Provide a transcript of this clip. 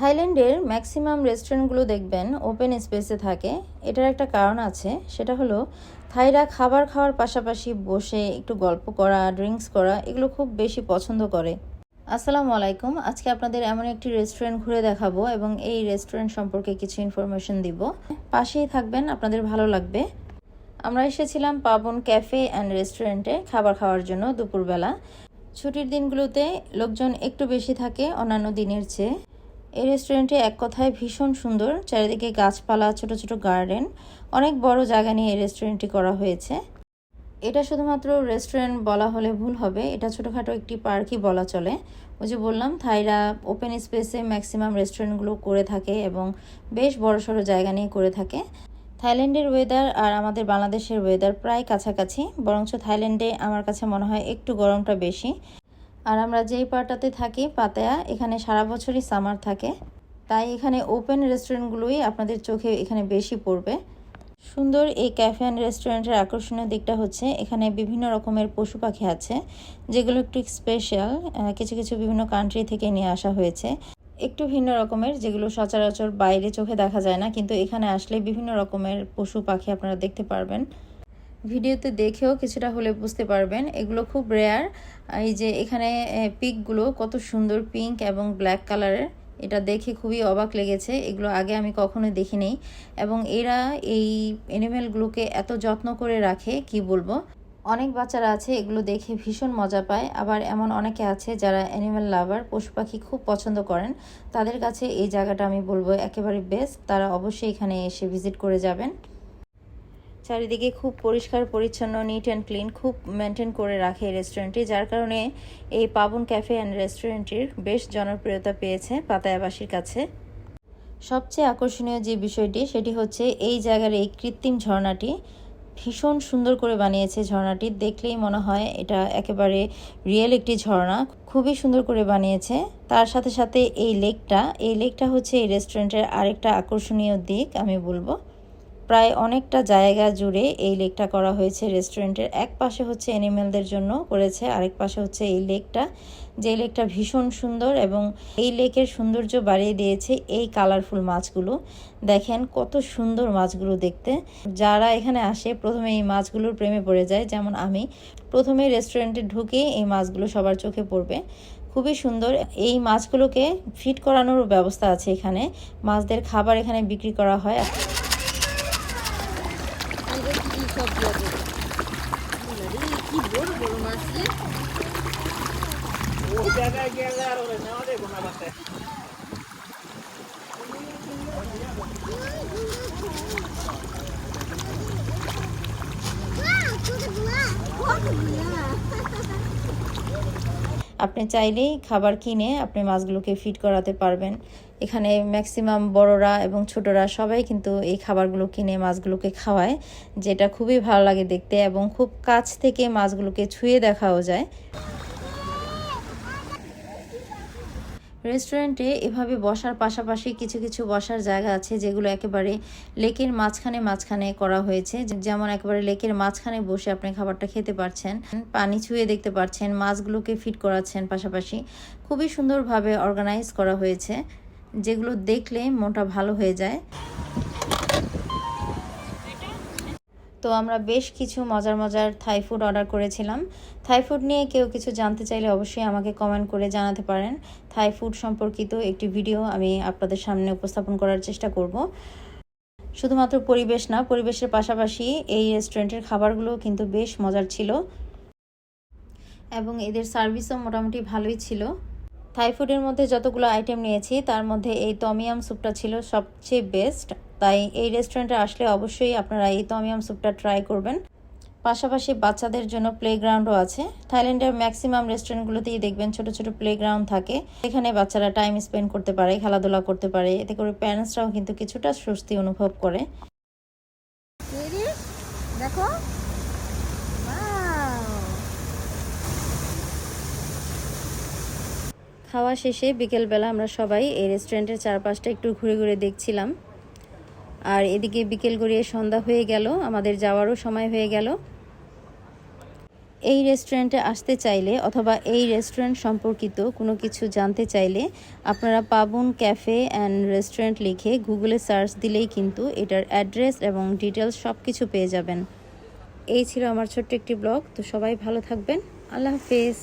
থাইল্যান্ডের ম্যাক্সিমাম রেস্টুরেন্টগুলো দেখবেন ওপেন স্পেসে থাকে। এটার একটা কারণ আছে, সেটা হলো থাইরা খাবার খাওয়ার পাশাপাশি বসে একটু গল্প করা, ড্রিঙ্কস করা, এগুলো খুব বেশি পছন্দ করে। আসসালামু আলাইকুম, আজকে আপনাদের এমন একটি রেস্টুরেন্ট ঘুরে দেখাবো এবং এই রেস্টুরেন্ট সম্পর্কে কিছু ইনফরমেশন দিব। পাশেই থাকবেন, আপনাদের ভালো লাগবে। আমরা এসেছিলাম পাবন ক্যাফে অ্যান্ড রেস্টুরেন্টে খাবার খাওয়ার জন্য দুপুরবেলা। ছুটির দিনগুলোতে লোকজন একটু বেশি থাকে, অন্যান্য দিনের চেয়ে। এই রেস্টুরেন্টে এক কথায় ভীষণ সুন্দর। চারিদিকে গাছপালা, ছোট ছোট গার্ডেন অনেক বড় জায়গা নিয়ে এই রেস্টুরেন্টটি করা হয়েছে। এটা শুধুমাত্র রেস্টুরেন্ট বলা হলে ভুল হবে, এটা ছোটোখাটো একটি পার্কই বলা চলে। ওই যে বললাম, থাইরা ওপেন স্পেসে ম্যাক্সিমাম রেস্টুরেন্টগুলো করে থাকে এবং বেশ বড় সড়ো জায়গা নিয়ে করে থাকে। থাইল্যান্ডের ওয়েদার আর আমাদের বাংলাদেশের ওয়েদার প্রায় কাছাকাছি, বরঞ্চ থাইল্যান্ডে আমার কাছে মনে হয় একটু গরমটা বেশি। আর আমরা যেই পার্টটাতে থাকি, পাতায়া, এখানে সারা বছরই সামার থাকে। তাই এখানে ওপেন রেস্টুরেন্টগুলোই আপনাদের চোখে এখানে বেশি পড়বে। সুন্দর এই ক্যাফে অ্যান্ড রেস্টুরেন্টের আকর্ষণীয় দিকটা হচ্ছে, এখানে বিভিন্ন রকমের পশু পাখি আছে, যেগুলো একটু স্পেশাল কিছু কিছু বিভিন্ন কান্ট্রি থেকে নিয়ে আসা হয়েছে। একটু ভিন্ন রকমের, যেগুলো সচরাচর বাইরে চোখে দেখা যায় না, কিন্তু এখানে আসলে বিভিন্ন রকমের পশু পাখি আপনারা দেখতে পারবেন। ভিডিওতে দেখেও কিছুটা হলে বুঝতে পারবেন। এগুলো খুব রেয়ার এই যে এখানে পিকগুলো কত সুন্দর পিঙ্ক এবং ব্ল্যাক কালারের এটা দেখে খুবই অবাক লেগেছে। এগুলো আগে আমি কখনোই দেখিনি। এবং এরা এই অ্যানিমেলগুলোকে এত যত্ন করে রাখে, কি বলব? অনেক বাচ্চারা আছে, এগুলো দেখে ভীষণ মজা পায়। আবার এমন অনেকে আছে যারা অ্যানিমেল লাভার পশু পাখি খুব পছন্দ করেন। তাদের কাছে এই জায়গাটা আমি বলব একেবারে বেস্ট তারা অবশ্যই এখানে এসে ভিজিট করে যাবেন। চারিদিকে খুব পরিষ্কার, পরিচ্ছন্ন নিট অ্যান্ড ক্লিন খুব মেনটেন করে রাখে এই রেস্টুরেন্টটি যার কারণে এই পাবন ক্যাফে অ্যান্ড রেস্টুরেন্টটির বেশ জনপ্রিয়তা পেয়েছে পাতায়াবাসীর কাছে। সবচেয়ে আকর্ষণীয় যে বিষয়টি, সেটি হচ্ছে এই জায়গার এই কৃত্রিম ঝর্ণাটি। ভীষণ সুন্দর করে বানিয়েছে ঝর্ণাটি, দেখলেই মনে হয় এটা একেবারে রিয়েল একটি ঝর্ণা। খুবই সুন্দর করে বানিয়েছে। তার সাথে সাথে এই লেকটা এই লেকটা হচ্ছে এই রেস্টুরেন্টের আরেকটা আকর্ষণীয় দিক, আমি বলব। প্রায় অনেকটা জায়গা জুড়ে এই লেকটা করা হয়েছে রেস্টুরেন্টের। এক পাশে হচ্ছে অ্যানিমেলদের জন্য করেছে, আরেক পাশে হচ্ছে এই লেকটা। যে লেকটা ভীষণ সুন্দর এবং এই লেকের সৌন্দর্য বাড়িয়ে দিয়েছে এই কালারফুল মাছগুলো। দেখেন কত সুন্দর মাছগুলো দেখতে। যারা এখানে আসে, প্রথমে এই মাছগুলোর প্রেমে পড়ে যায়, যেমন আমি। প্রথমে রেস্টুরেন্টে ঢুকে এই মাছগুলো সবার চোখে পড়বে। খুবই সুন্দর। এই মাছগুলোকে ফিট করানোর ব্যবস্থা আছে এখানে। মাছদের খাবার এখানে বিক্রি করা হয়। সব কি বড় বড় মাছ রে ওই জায়গায় গেলে আর ওরা নেওয়া যাবে না বাতে আপনি চাইলেই খাবার কিনে আপনি মাছগুলোকে ফিট করাতে পারবেন। এখানে ম্যাক্সিমাম বড়রা এবং ছোটরা সবাই কিন্তু এই খাবারগুলো কিনে মাছগুলোকে খাওয়ায়, যেটা খুবই ভালো লাগে দেখতে এবং খুব কাছ থেকে মাছগুলোকে ছুঁয়ে দেখাও যায়। রেস্টুরেন্টে এভাবে বসার পাশাপাশি কিছু কিছু বসার জায়গা আছে যেগুলো একেবারে লেকের মাঝখানে মাঝখানে করা হয়েছে। যেমন একেবারে লেকের মাঝখানে বসে আপনি খাবারটা খেতে পারছেন, পানি ছুঁয়ে দেখতে পারছেন, মাছগুলোকে ফিট করাচ্ছেন পাশাপাশি। খুবই সুন্দরভাবে অর্গানাইজ করা হয়েছে। যেগুলো দেখলে মনটা ভালো হয়ে যায়। তো আমরা বেশ কিছু মজার মজার থাই ফুড অর্ডার করেছিলাম। থাই ফুড নিয়ে কেউ কিছু জানতে চাইলে অবশ্যই আমাকে কমেন্ট করে জানাতে পারেন। থাই ফুড সম্পর্কিত একটি ভিডিও আমি আপনাদের সামনে উপস্থাপন করার চেষ্টা করব। শুধুমাত্র পরিবেশ না, পরিবেশের পাশাপাশি এই রেস্টুরেন্টের খাবারগুলো কিন্তু বেশ মজার ছিল। এবং এদের সার্ভিসও মোটামুটি ভালোই ছিল। থাই ফুডের মধ্যে যতগুলো আইটেম নিয়েছি, তার মধ্যে এই তমিয়াম স্যুপটা ছিল সবচেয়ে বেস্ট। তাই এই রেস্টুরেন্টে আসলে অবশ্যই আপনারা এই তমিয়াম স্যুপটা ট্রাই করবেন। পাশাপাশি বাচ্চাদের জন্য প্লেগ্রাউন্ডও আছে। থাইল্যান্ডের ম্যাক্সিমাম রেস্টুরেন্টগুলোতেই দেখবেন ছোট ছোট প্লেগ্রাউন্ড থাকে। এখানে বাচ্চারা টাইম স্পেন্ড করতে পারে, খেলাধুলা করতে পারে। এতে করে প্যারেন্টসরাও কিন্তু কিছুটা স্বস্তি অনুভব করে। দেখো খাওয়া শেষে বিকেলবেলা আমরা সবাই এই রেস্টুরেন্টের চারপাশটা একটু ঘুরে ঘুরে দেখছিলাম। আর এদিকে বিকেল গড়িয়ে সন্ধ্যা হয়ে গেল, আমাদের যাওয়ারও সময় হয়ে গেল। এই রেস্টুরেন্টে আসতে চাইলে অথবা এই রেস্টুরেন্ট সম্পর্কিত কোনো কিছু জানতে চাইলে আপনারা পাবন ক্যাফে অ্যান্ড রেস্টুরেন্ট লিখে গুগলে সার্চ দিলেই কিন্তু এটার অ্যাড্রেস এবং ডিটেলস সব কিছু পেয়ে যাবেন। এই ছিল আমার ছোট্ট একটি ব্লগ, তো সবাই ভালো থাকবেন। আল্লাহ হাফেজ।